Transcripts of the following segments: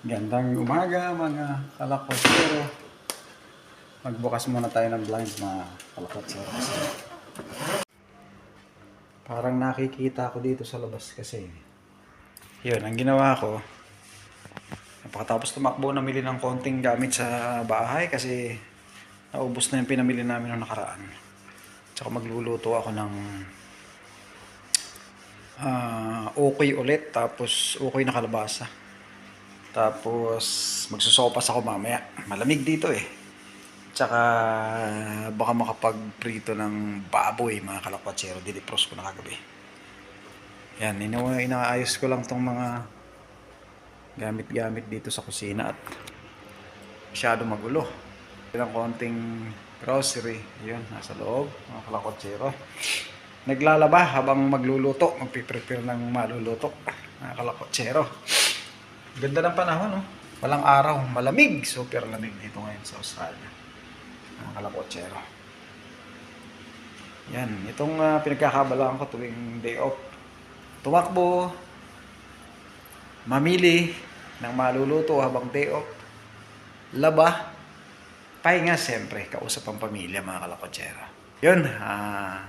Gandang umaga mga kalakotsero. Magbukas muna tayo ng blind mga kalakotsero parang nakikita ako dito sa labas kasi yun, ang ginawa ko napakatapos tumakbo namili ng konting gamit sa bahay kasi naubos na yung pinamili namin noong nakaraan. Tsaka magluluto ako ng ah okay ulit tapos okay na kalabasa. Tapos magsusopas ako mamaya. Malamig dito eh. Tsaka baka makapagprito ng baboy mga kalakwatsero. Dilipros ko na kagabi. Yan, ina inaayos ko lang tong mga gamit-gamit dito sa kusina at masyado magulo. Ilang konting grocery. Yun, nasa loob. Mga kalakwatsero. Naglalaba habang magluluto. Magpiprepare ng maluluto. Mga kalakwatsero. Ganda ng panahon, no? Walang araw, malamig. Super lamig dito ngayon sa Australia. Mga kalakotsero. Yan, itong uh, pinagkakabalaan ko tuwing day off. Tumakbo, mamili ng maluluto habang day off. Laba, pahinga siyempre, kausap ang pamilya mga kalakotsero. Yun, ah,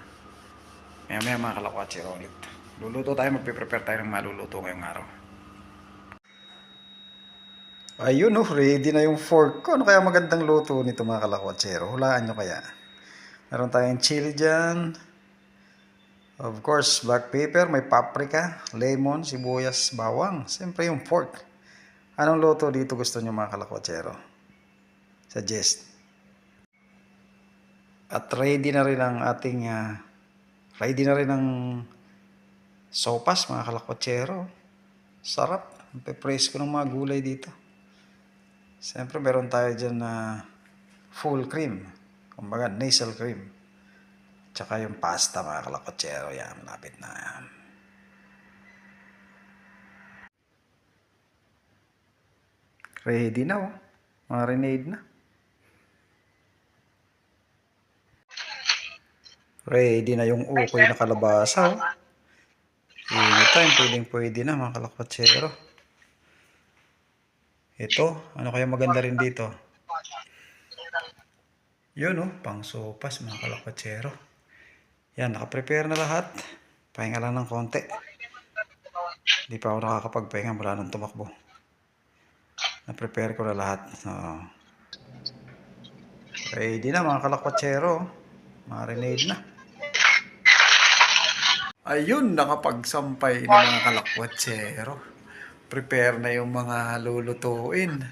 maya maya mga kalakotsero ulit. Luluto tayo, magpiprepare tayo ng maluluto ngayong araw. Ayun oh, ready na yung fork ko. Ano kaya magandang luto nito mga kalakotsero? Hulaan nyo kaya. Meron tayong chili dyan. Of course, black pepper, may paprika, lemon, sibuyas, bawang. Siyempre yung pork. Anong luto dito gusto nyo mga kalakotsero? Suggest. At ready na rin ang ating, ah, ready na rin ang sopas mga kalakotsero. Sarap. Pe-praise ko ng mga gulay dito. Siyempre, meron tayo dyan na full cream. Kumbaga, nasal cream. Tsaka yung pasta, mga kalakotsero. Yan, malapit na. Ready na, oh. Marinade na. Ready na yung ukoy na kalabasa, oh. Anytime, pwedeng pwede na, mga kalakotsero. Ito, ano kaya maganda rin dito? Yun oh, pang sopas mga kalakotsero. Yan, nakaprepare na lahat. Pahinga lang ng konti. Hindi pa ako nakakapagpahinga mula nung tumakbo. Na-prepare ko na lahat. So, ready na mga kalakotsero. Marinade na. Ayun, nakapagsampay na mga kalakotsero prepare na yung mga lulutuin.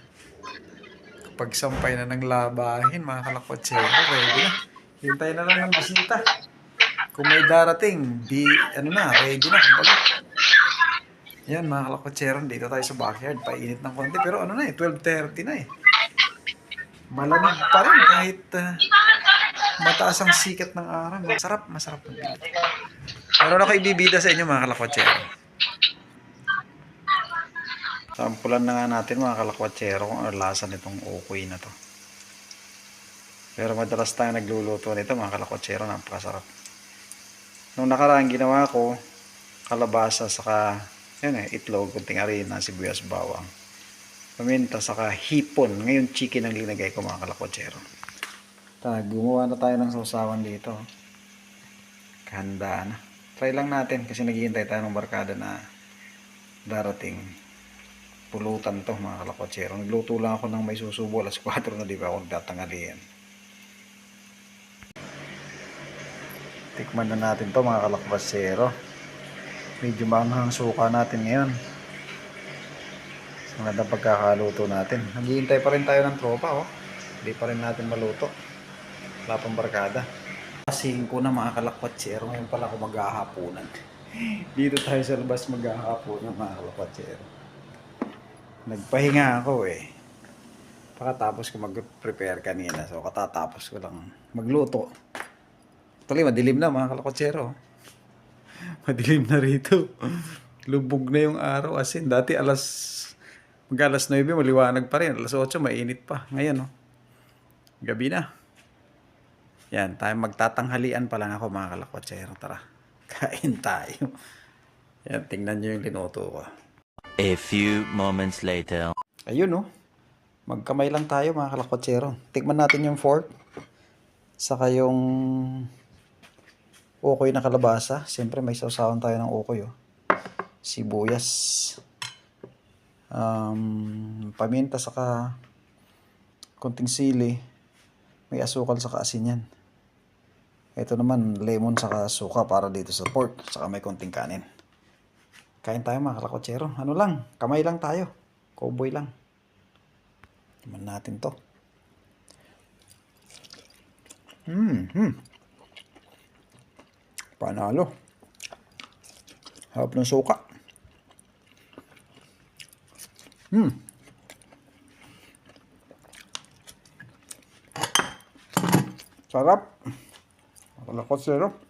Kapag sampay na ng labahin, mga kalakotsero, ready na. Hintay na lang ng bisita. Kung may darating, di, ano na, ready na. Kumbaga. Yan, mga kalakotsero, dito tayo sa backyard. Painit ng konti, pero ano na eh, 12.30 na eh. Malamig pa rin kahit uh, mataas ang sikat ng araw. Masarap, masarap. Meron ako ibibida sa inyo, mga kalakotsero. Sampulan na nga natin mga kalakwatsero kung ano lasa nitong ukoy na to. Pero madalas tayo nagluluto nito mga kalakwatsero, napakasarap. Nung nakaraan ginawa ko, kalabasa saka yun eh, itlog, kunting harina, sibuyas, bawang. Paminta saka hipon. Ngayon chicken ang linagay ko mga kalakwatsero. Ta, gumawa na tayo ng sausawan dito. Kahanda na. Try lang natin kasi naghihintay tayo ng barkada na darating pulutan to mga kalakotsero. Nagluto lang ako ng may susubo alas 4 na di ba ako nagtatangalian. Tikman na natin to mga kalakotsero. Medyo maanghang suka natin ngayon. Sa magandang pagkakaluto natin. Naghihintay pa rin tayo ng tropa oh. Hindi pa rin natin maluto. Wala pang barkada. Kasing ko na mga kalakotsero. Ngayon pala ako maghahaponan. Dito tayo sa labas maghahaponan mga kalakotsero nagpahinga ako eh. Pakatapos ko mag-prepare kanina. So, katatapos ko lang magluto. Tuloy, madilim na mga kalakotsero. Madilim na rito. Lubog na yung araw. As in, dati alas, mag alas 9, maliwanag pa rin. Alas 8, mainit pa. Ngayon, oh. Gabi na. Yan, tayo magtatanghalian pa lang ako mga kalakotsero. Tara, kain tayo. Yan, tingnan nyo yung linuto ko. A few moments later. Ayun oh. Magkamay lang tayo mga kalakwatsero. Tikman natin yung fork. Saka yung ukoy na kalabasa. Siyempre may sausawan tayo ng ukoy oh. Sibuyas. Um, paminta saka konting sili. May asukal saka asin yan. Ito naman lemon saka suka para dito sa pork. Saka may konting kanin. Kain tayo mga kalakwatsero. Ano lang, kamay lang tayo. Cowboy lang. Timan natin to. Hmm, hmm. Panalo. Harap ng suka. Hmm. Sarap. Kalakot zero.